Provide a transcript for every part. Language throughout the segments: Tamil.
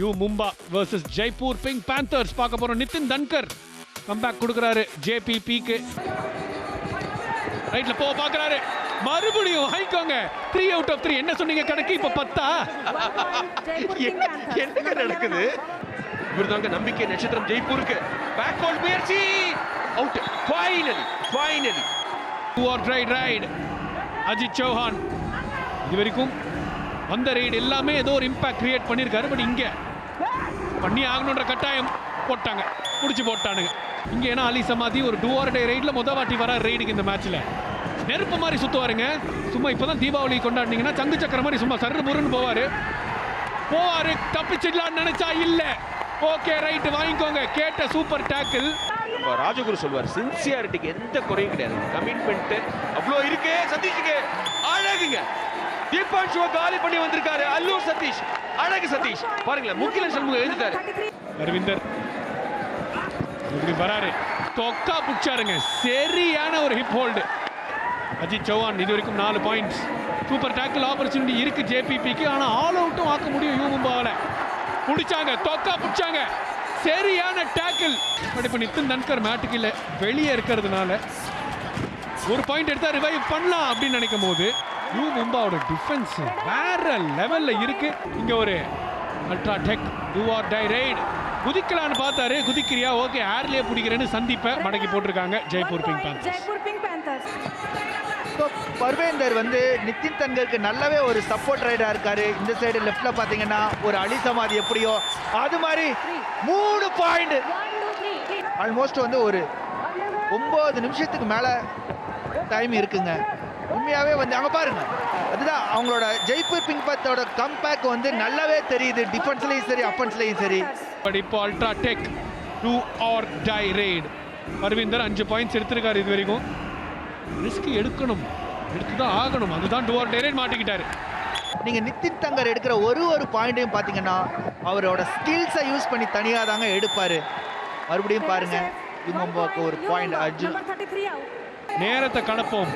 U Mumba versus Jaipur. Pink panthers பார்க்க போறோம். நிதின் தன்கர் கம்பேக் கொடுக்குறாரு. ஜேபிபிக்கு ரைட்ல போ பார்க்கறாரு. மறுபடியும் ஹைக்கோங்க த்ரீ அவுட் ஆஃப் த்ரீ என்ன சொன்னீங்க கணக்கு? இப்ப பத்தா? என்ன நடக்குது? இவர்தாங்க நம்பிக்கை நட்சத்திரம் ஜெய்ப்பூருக்கு. பேக் ஹோல்ட் முயற்சி. Out finally finally do or raid raid Ajit Chauhan. இது வரைக்கும் வந்த ரைடு எல்லாமே ஏதோ ஒரு இம்பாக்ட் கிரியேட் பண்ணியிருக்காரு. பட் இங்க பண்ணி ஆகணுன்ற கட்டாயம் போட்டாங்க. முடிச்சு போட்டானுங்க. இங்க ஏன்னா அலி சமாதி ஒரு டூ ஆர் டே ரைட்ல முத வாட்டி வர ரைடுக்கு இந்த மேட்ச்ல நெருப்பு மாதிரி சுத்துவாருங்க. சும்மா இப்பதான் தீபாவளி கொண்டாடினீங்கன்னா சங்கு சக்கர மாதிரி சும்மா சர்ரு முருன்னு போவாரு. போவாரு தப்பிச்சிடலாம்னு நினைச்சா இல்ல. ஓகே ரைட் வாங்கிக்கோங்க. கேட்ட சூப்பர் டேக்கிள் நம்ம ராஜகுரு சொல்வார் சின்சியாரிட்டிக்கு எந்த குறையும் கிடையாது. கமிட்மெண்ட் அவ்வளோ இருக்கு. சதீஷுக்கு அழகுங்க. தீபான்ஷுவ காலி பண்ணி வந்திருக்காரு. அல்லூர் சதீஷ் அழகு சதீஷ். பாருங்களேன் முக்கில சண்முகம் எழுதிட்டாரு. அரவிந்தர் இப்படி வராரு. தொக்கா புடிச்சாருங்க. சரியான ஒரு ஹிப் ஹோல்டு அஜித் சௌஹான் இது வரைக்கும் நாலு பாயிண்ட்ஸ் சூப்பர் டேக்கிள் ஆப்பர்ச்சுனிட்டி இருக்கு ஜேபிபிக்கு. ஆனா ஆல் அவுட்டும் ஆக்க முடியும் யூ மும்பாவில் பிடிச்சாங்க தொக்கா பிடிச்சாங்க. சரியான டேக்கிள் பட் இப்போ நித்தின் தன்கர் மேட்டுக்கு இல்லை வெளியே இருக்கிறதுனால ஒரு பாயிண்ட் எடுத்தா ரிவைவ் பண்ணலாம் அப்படின்னு நினைக்கும் போது யூ மும்பாவோட டிஃபென்ஸ் வேற லெவல்ல இருக்கு. இங்க ஒரு ultra tech do or die raid குதிக்கலான்னு பார்த்தாரு குதிக்கிறியா? ஓகே ஏர்லயே பிடிக்கிறேன்னு சந்திப்பை மடக்கி போட்டிருக்காங்க Jaipur pink panthers Jaipur pink panthers so Parvender வந்து நிதின் தன்கருக்கு நல்லாவே ஒரு சப்போர்ட் ரைடராக இருக்காரு. இந்த சைடு லெஃப்ட்ல பார்த்தீங்கன்னா ஒரு அலி சமாதி எப்படியோ அது மாதிரி மூணு பாயிண்ட் ஆல்மோஸ்ட் வந்து ஒரு ஒம்பது நிமிஷத்துக்கு மேலே டைம் இருக்குங்க. உண்மையாகவே வந்து அங்கே பாருங்க. அதுதான் அவங்களோட ஜெய்ப்பூர் பிங்க் பத்தோட கம்பேக் வந்து நல்லாவே தெரியுது. டிஃபென்ஸ்லையும் சரி அஃபென்ஸ்லையும் சரி. பட் இப்போ ultra tech do or die raid Arvinder அஞ்சு பாயிண்ட்ஸ் எடுத்திருக்காரு இது வரைக்கும் ரிஸ்க் எடுக்கணும். எடுத்து தான் ஆகணும். அதுதான் டூ ஆர் டை ரைட் மாட்டிக்கிட்டாரு. நீங்கள் நிதின் தங்கர் எடுக்கிற ஒரு ஒரு பாயிண்ட்டையும் பார்த்தீங்கன்னா அவரோட ஸ்கில்ஸை யூஸ் பண்ணி தனியாக தாங்க எடுப்பார். மறுபடியும் பாருங்க. இவங்க ஒரு பாயிண்ட் அர்ஜுன். நம்பர் 33 அவுட் நேரத்தை கடப்போம்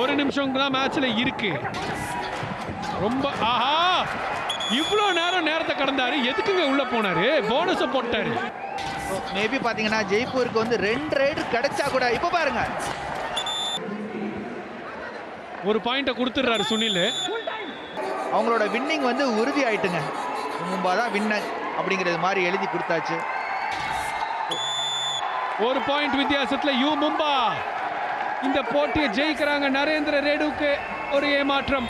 ஒரு நிமிஷம் தான் மேட்ச்ல இருக்கு. ரொம்ப ஆஹா! இவ்வளோ நேரம் நேரத்தை கடந்தாரு. எதுக்குங்க உள்ள போனாரு? போனஸை போட்டாரு. மேபி பார்த்தீங்கன்னா ஜெய்ப்பூருக்கு வந்து ரெண்டு ரைடு கிடைச்சா கூட இப்போ பாருங்க. ஒரு பாயிண்ட்டை கொடுத்துடுறாரு சுனில். அவங்களோட வின்னிங் வந்து உறுதி ஆயிட்டுங்க. மும்பா தான் வின்ன அப்படிங்கிறது மாதிரி எழுதி கொடுத்தாச்சு. ஒரு பாயிண்ட் வித்தியாசத்துல யூ மும்பா. இந்த போட்டியை ஜெயிக்கிறாங்க நரேந்திர ரேடுக்கு ஒரு ஏமாற்றம்.